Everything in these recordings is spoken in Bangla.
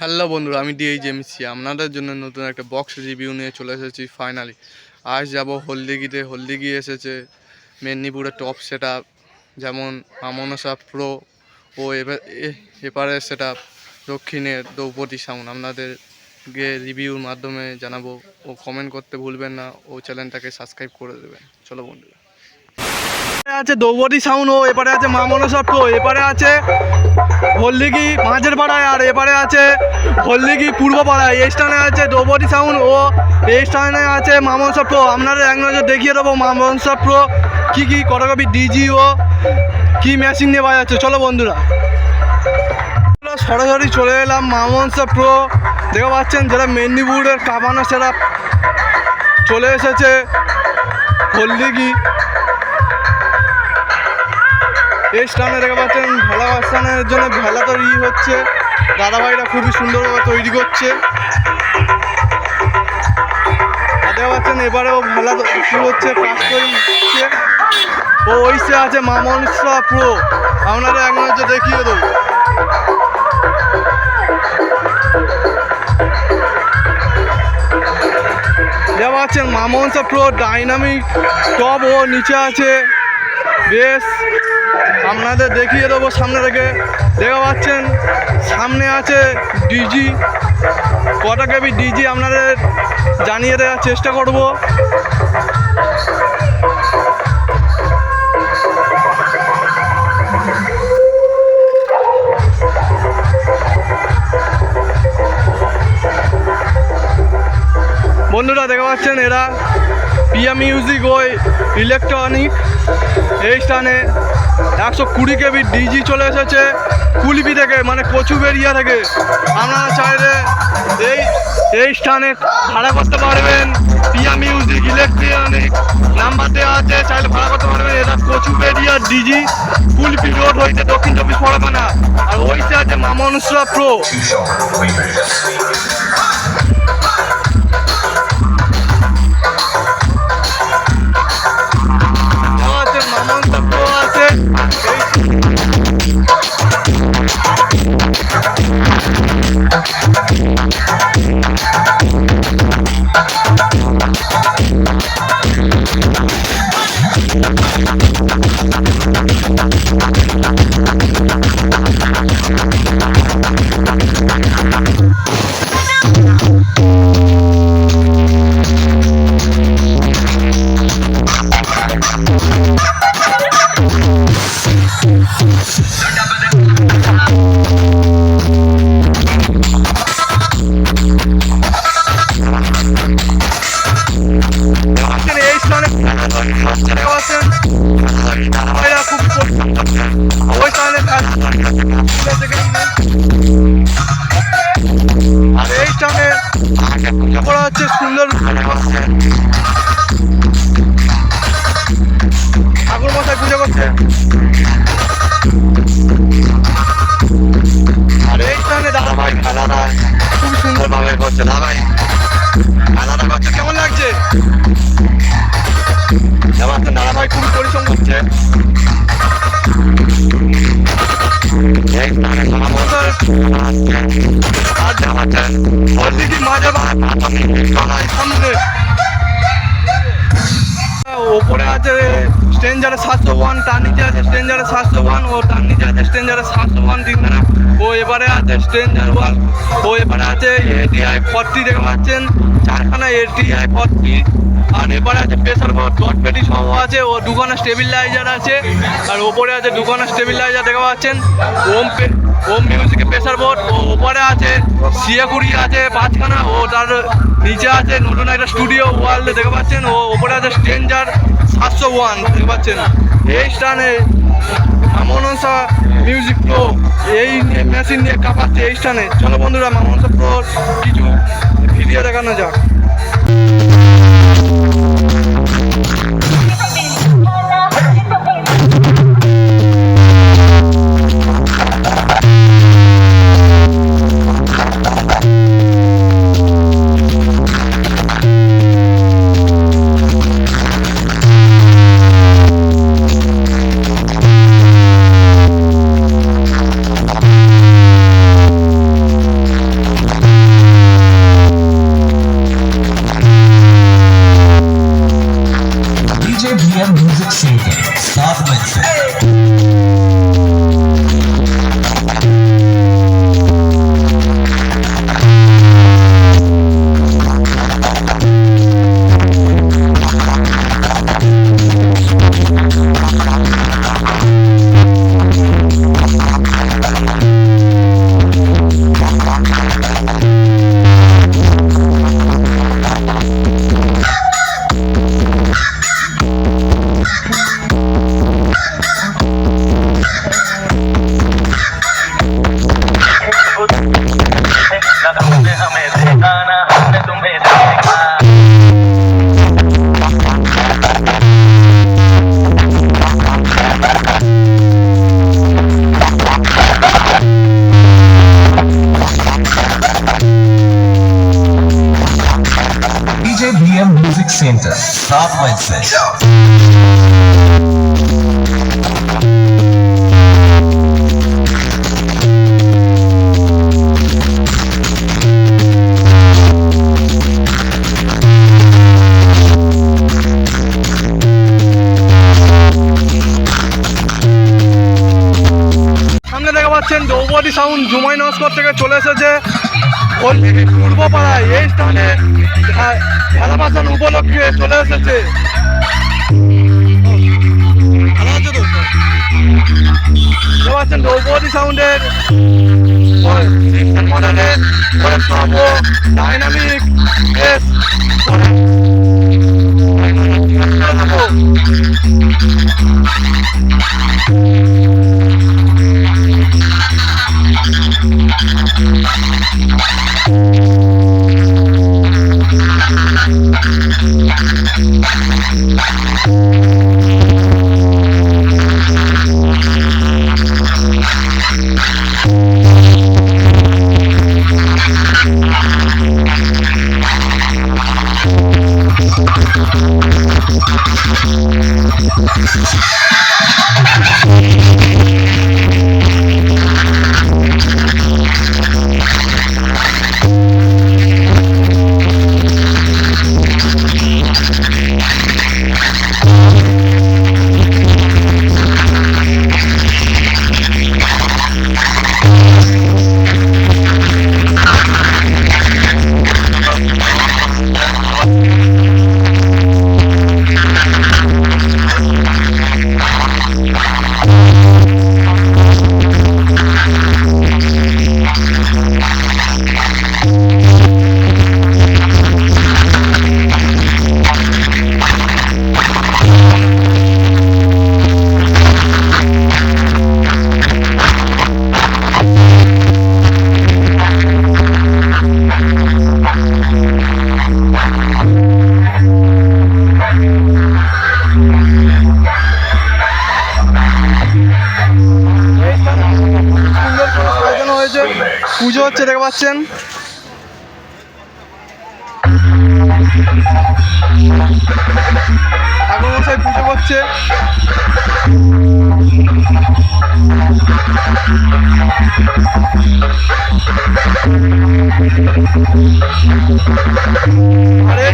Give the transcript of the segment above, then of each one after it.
হ্যালো বন্ধুরা, আমি ডিএইচ এমসি আপনাদের জন্য নতুন একটা বক্স রিভিউ নিয়ে চলে এসেছি ফাইনালি আজ যাব হলদিগিতে হলদিগি এসেছে, মেদিনীপুরের টপ সেট আপ যেমন আমনসা প্রো ও এপারে সেট আপ দক্ষিণের দ্রৌপদী সাউন্ড আপনাদেরকে রিভিউর মাধ্যমে জানাব। ও কমেন্ট করতে ভুলবেন না, ও চ্যানেলটাকে সাবস্ক্রাইব করে দেবেন। চলো বন্ধুরা। আছে দ্রৌপদী সাউন্ড ও এপারে আছে মা মনসা প্রো এপারে আছে হলদিঘি মাঝের পাড়ায়, আর এপারে আছে হলদিঘি পূর্ব পাড়ায়। এই স্থানে আছে দ্রৌপদী সাউন্ড ও এই স্থানে আছে মামনসা প্রো। আপনারা এক নজর দেখিয়ে দেবো মামনসা প্রো। কী কী কটাকপি ডিজি ও কী মেশিন নিয়ে বাজাচ্ছে? চলো বন্ধুরা। সরাসরি চলে এলাম মামনসা প্রো। দেখতে পাচ্ছেন যারা মেদিনীপুরের কাবানা সেরা চলে এসেছে হলদিঘি। এই স্থানে দেখতে পাচ্ছেন ভেলা স্থানের জন্য ভেলা তৈরি হচ্ছে। দাদাভাইরা খুবই সুন্দরভাবে তৈরি করছে। দেখতে পাচ্ছেন এবারেও ভেলা শুরু হচ্ছে, কাজ হচ্ছে। ও ওইসে আছে মামন মামনসা প্রো। আপনারা এক নজর দেখিয়ে দেবো। দেখতে পাচ্ছেন মামনসা প্রো ডাইনামিক টপ ও নিচে আছে। বেশ। আপনাদের দেখিয়ে দেবো, সামনে থেকে দেখতে পাচ্ছেন, সামনে আছে ডিজি কটা কেবি ডিজি আপনাদের জানিয়ে দেওয়ার চেষ্টা করব। বন্ধুরা, দেখতে পাচ্ছেন, এরা পিয়া মিউজিক ওই ইলেকট্রনিক এই স্থানে একশো কুড়ি কেবি ডিজি চলে এসেছে কুলপি থেকে মানে কচু কচুবেরিয়া থেকে। আপনারা চাইলে এই এই স্থানে ভাড়া করতে পারবেন। পিয়া মিউজিক, ইলেকট্রনিক নাম্বার দেওয়া আছে, চাইলে ভাড়া করতে পারবেন। এটা কচু কচুবেরিয়া ডিজি কুলপি রোড হইতে দক্ষিণ চব্বিশ পরগনা। আর ওইতে আছে মামনুসরা প্রো। নিচে ও তার নিচে আছে স্ট্রেঞ্জারের সাতশো ও এবারে আছে স্ট্রেঞ্জার ওয়ান ও এবারে আছে এটিআই ফর্টি দেখতে পাচ্ছেন। চারখানা এটিআই ফর্টি আর এবারে প্রেসার ডট পেটি সহ আছে। ও দুখানা স্টেবিলাইজার আছে। আর ওপরে আছে দুখানা স্টেবিলাইজার দেখতে পাচ্ছেন। ওম পে ওম মিউজিকে প্রেসার বোর্ড ও ওপরে আছে সিয়াকুড়ি আছে পাঁচখানা। ও তার নিচে আছে নতুন একটা স্টুডিও ওয়ার্ল্ড দেখতে পাচ্ছেন। ও ওপরে আছে স্ট্রেঞ্জার সাতশো ওয়ান, দেখতে পাচ্ছেন? এই স্টানে মামনসা মিউজিক প্রো এই মেশিন নিয়ে কাঁপাচ্ছে এই স্টানে চলো বন্ধুরা মামনসা প্রোর কিছু ভিডিও দেখানো যাক। Center, South Wednesday. পাচ্ছেন দ্রৌপদী সাউন্ড জুমাই নস্কর থেকে চলে এসেছে। কলকাতা পূর্বপাড়ায় এই স্থানে আহ, খেলা বাসন উপলক্ষে চলে এসেছে? দেখতে দ্রৌপদী সাউন্ডের ডাইনামিক পুজো হচ্ছে দেখতে পাচ্ছেন? ঠাকুর মশাই পুজো করছে। আরে।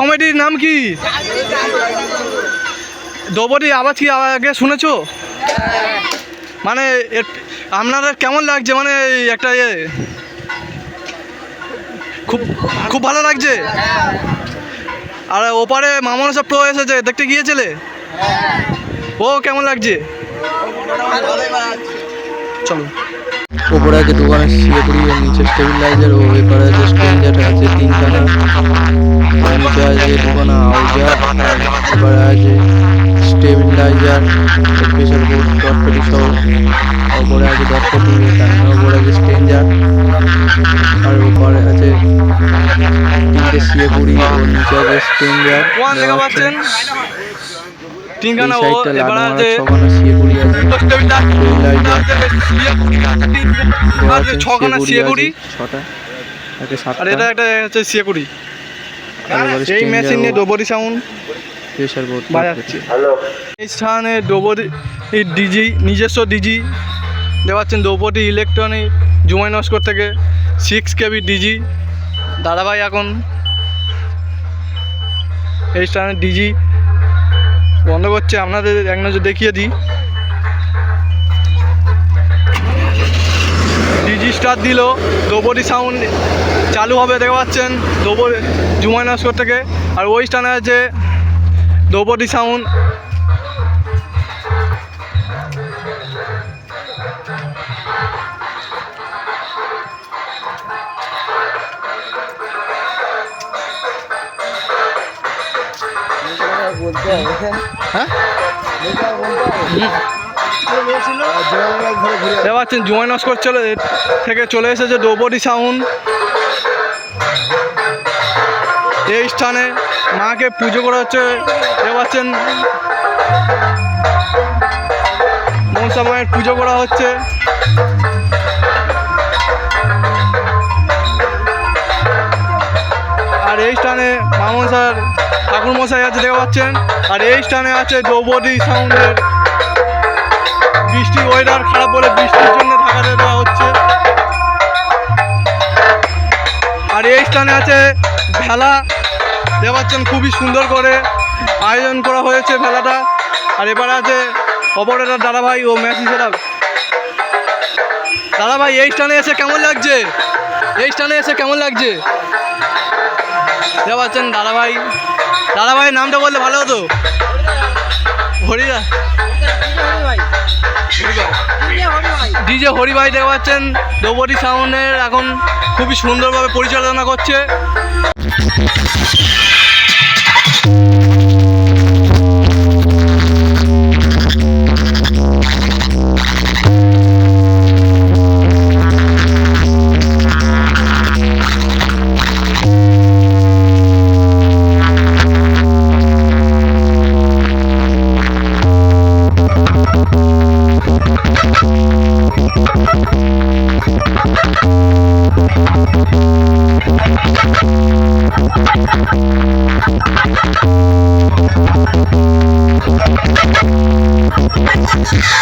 কমেডির নাম কি? দ্রৌপদী, আবার কি আগে শুনেছো? মানে আপনাদের কেমন লাগছে? মানে একটা ইয়ে। খুব খুব ভালো লাগছে? আর ওপারে মামনা সব প্রো এসেছে, দেখতে গিয়েছিলে? ও, কেমন লাগছে? চলো। ওপরে আছে দোকানে শিলিগুড়ি আর নিচে স্টেবিলাইজার ও, এপারে আছে স্ট্রেঞ্জার আছে তিনখানা আর নিচে আছে দোকানে আউজা আর আছে স্টেবিলাইজার প্রেশার বোর্ড ডটপেটি সহ ওপরে আছে ডটপেটি তার ওপরে আছে স্ট্রেঞ্জার আর ওপরে আছে তিনটে শিলিগুড়ি ও নিচে আছে তিনখানা ও এবার ছখানা সিয়েগুড়ি ছটা আর এটা একটা হচ্ছে এবারে এই machine Dobri sound pressure board বাজাচ্ছি। এই স্থানে ডোবরি ডিজি নিজস্ব ডিজি দেওয়াচ্ছেন দ্রৌপদী ইলেকট্রনিক জুমাই নস্কর থেকে সিক্স কেবি ডিজি দাদাভাই এখন এই স্থানে ডিজি বন্ধ করছে। আপনাদের এক নজর দেখিয়ে দিই। স্টার দিল, দ্রৌপদী সাউন্ড চালু হবে, দেখতে পাচ্ছেন? দ্রৌপদী, জুমাই নস্কর থেকে। আর ওই স্থানে আছে দ্রৌপদী সাউন্ড হ্যাঁ? দেখতে পাচ্ছেন জুমাই নস্কর চলে থেকে চলে এসেছে ডোবডি সাউন্ড এই স্থানে মাকে পুজো করা হচ্ছে। দেখতে পাচ্ছেন মনসা মায়ের পুজো করা হচ্ছে। আর এই স্থানে মামন স্যার ঠাকুর মশাই আছে দেখতে পাচ্ছেন। আর এই স্থানে আছে দ্রৌপদী সাউন্ডের বৃষ্টি ওয়েদার খারাপ বলে বৃষ্টির জন্য ঢাকা দেওয়া হচ্ছে। আর এই স্থানে আছে ভেলা। দেখতে পাচ্ছেন খুবই সুন্দর করে আয়োজন করা হয়েছে ভেলাটা। আর এবারে আছে অপারেটার দাদাভাই ও ম্যাচি সেরাপ দাদাভাই, এই স্থানে এসে কেমন লাগছে? এই স্থানে এসে কেমন লাগছে? দেখতে পাচ্ছেন দাদাভাই। দাদাভাইয়ের নামটা বললে ভালো হতো। হরিদা। ডিজে হরিভাই দেখতে পাচ্ছেন দৌবটি সাউন্ডের এখন খুবই সুন্দরভাবে পরিচালনা করছে। Thank you.